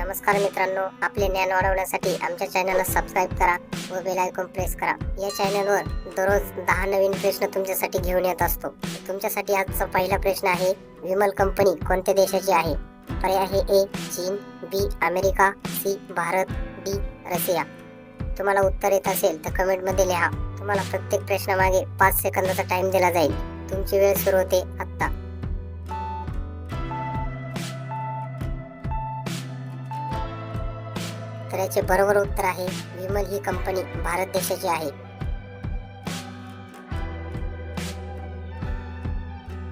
नमस्कार मित्रांनो आपले ज्ञान वाढवण्यासाठी आमच्या चॅनलला सबस्क्राईब करा व बेल आयकॉन प्रेस करा. या चॅनलवर दररोज दहा नवीन प्रश्न तुमच्यासाठी घेऊन येत असतो. तुमच्यासाठी आजचा पहिला प्रश्न आहे विमल कंपनी कोणत्या देशाची आहे? पर्याय आहे ए चीन B America C Bharat D Russia. तुम्हाला उत्तर येत असेल तर कमेंटमध्ये लिहा. तुम्हाला प्रत्येक प्रश्नामागे पाच सेकंदाचा टाइम दिला जाईल. तुमची वेळ सुरू होते आत्ता. तर याचे बरोबर उत्तर आहे. विमल ही कंपनी भारत देशाची आहे.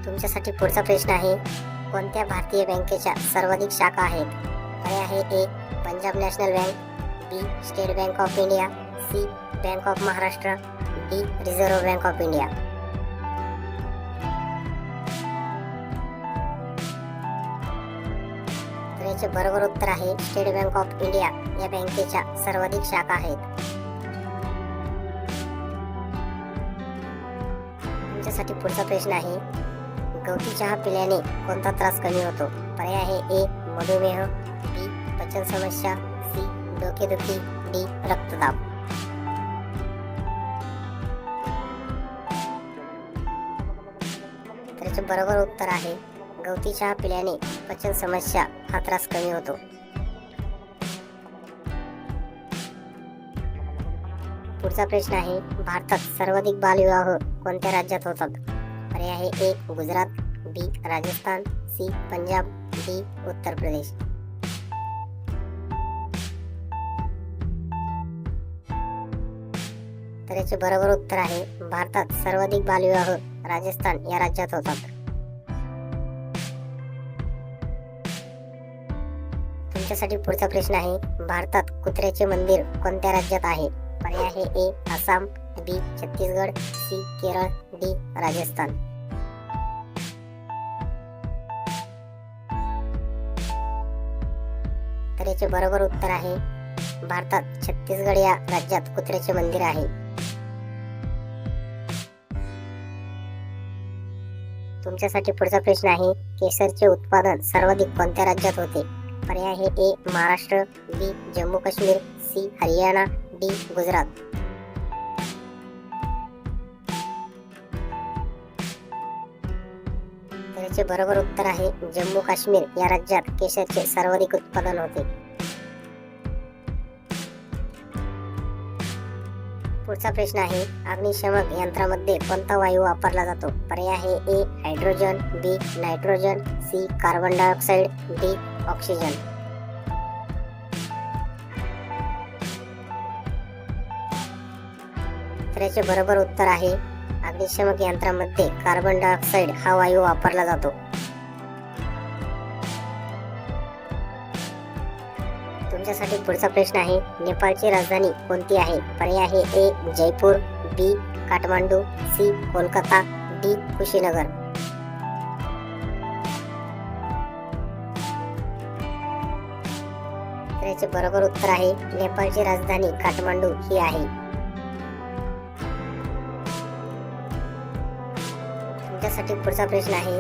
तुमच्यासाठी पुढचा प्रश्न आहे कोणत्या भारतीय बँकेच्या सर्वाधिक शाखा आहेत? पर्याय आहे A Punjab National Bank B State Bank of India C Bank of Maharashtra D Reserve Bank of India. याचे बरोबर उत्तर आहे. स्टेट बँक ऑफ इंडिया या बँकेच्या सर्वाधिक शाखा आहेत. तुमच्यासाठी पुढचा प्रश्न आहे गवती चहा पिल्याने कोणता त्रास कमी होतो? पर्याय आहे ए मधुमेह बी पचन समस्या सी डोकेदुखी डी रक्तदाब. त्याचे बरोबर उत्तर आहे गवती चहा पिल्याने पचन समस्या हा त्रास कमी होतो. पुढचा प्रश्न आहे भारतात सर्वाधिक बालविवाह कोणत्या राज्यात होतात? पर्याय आहे A Gujarat B Rajasthan C Punjab D Uttar Pradesh. तर याचे बरोबर उत्तर आहे भारतात सर्वाधिक बालविवाह राजस्थान या राज्यात होतात. तुमच्यासाठी पुढचा प्रश्न आहे भारतात कुत्र्याचे मंदिर कोणत्या राज्यात आहे? पर्याय आहे A Assam B Chhattisgarh C Kerala D Rajasthan. तर याचे बरोबर उत्तर आहे भारतात छत्तीसगड या राज्यात कुत्र्याचे मंदिर आहे. तुमच्यासाठी पुढचा प्रश्न आहे केसरचे उत्पादन सर्वाधिक कोणत्या राज्यात होते? पर्याय हे A Maharashtra B Jammu Kashmir C Haryana D Gujarat. तर याचे बरोबर उत्तर आहे जम्मू काश्मीर या राज्यात केशरचे सर्वाधिक उत्पादन होते. पुढचा प्रश्न आहे अग्निशमक यंत्रामध्ये कोणता वायू वापरला जातो? पर्याय आहे A hydrogen B nitrogen C carbon dioxide D oxygen. तर याचे बरोबर उत्तर आहे अग्निशमक यंत्रामध्ये कार्बन डायऑक्साईड हा वायू वापरला जातो. तुमच्यासाठी पुढचा प्रश्न आहे नेपाळची राजधानी कोणती आहे? पर्याय आहे A Jaipur B Kathmandu C Kolkata D Kushinagar. याचे बरोबर उत्तर आहे नेपाळची राजधानी काठमांडू ही आहे. तुमच्यासाठी पुढचा प्रश्न आहे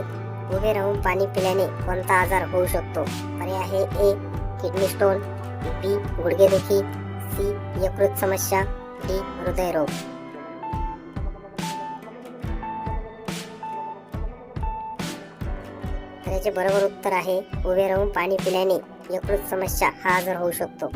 उभे राहून पाणी पिल्याने कोणता आजार होऊ शकतो? पर्याय आहे ए किडनी स्टोन बी गुडघेदुखी सी यकृत समस्या डी हृदयरोग तर याचे बरोबर उत्तर आहे उभे राहून पाणी पिल्याने यकृत समस्या हा आजार होऊ शकतो.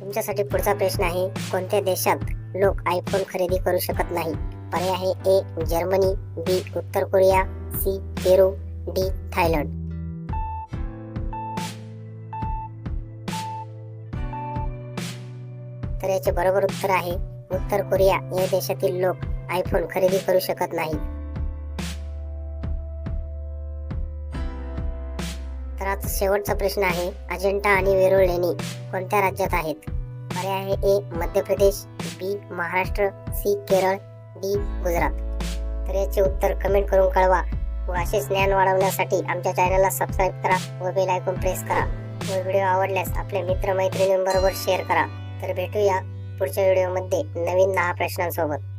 तुमच्यासाठी पुढचा प्रश्न आहे कोणत्या देशात लोक आयफोन खरेदी करू शकत नाही? पर्याय आहे ए जर्मनी बी उत्तर Korea C Peru D Thailand. तर याचे बरोबर उत्तर आहे उत्तर कोरिया या देशातील लोक आयफोन खरेदी करू शकत नाही तर आता शेवटचा प्रश्न आहे अजिंठा आणि वेरूळ लेणी कोणत्या राज्यात आहेत? पर्याय आहे A Madhya Pradesh B Maharashtra C Kerala D Gujarat. तर याचे उत्तर कमेंट करून कळवा व असेच ज्ञान वाढवण्यासाठी आमच्या चॅनलला सबस्क्राईब करा व बेल आयकॉन प्रेस करा. व व्हिडिओ आवडल्यास आपल्या मित्रमैत्रिणींबरोबर शेअर करा. तर भेटूया पुढच्या व्हिडिओमध्ये नवीन दहा प्रश्नांसोबत.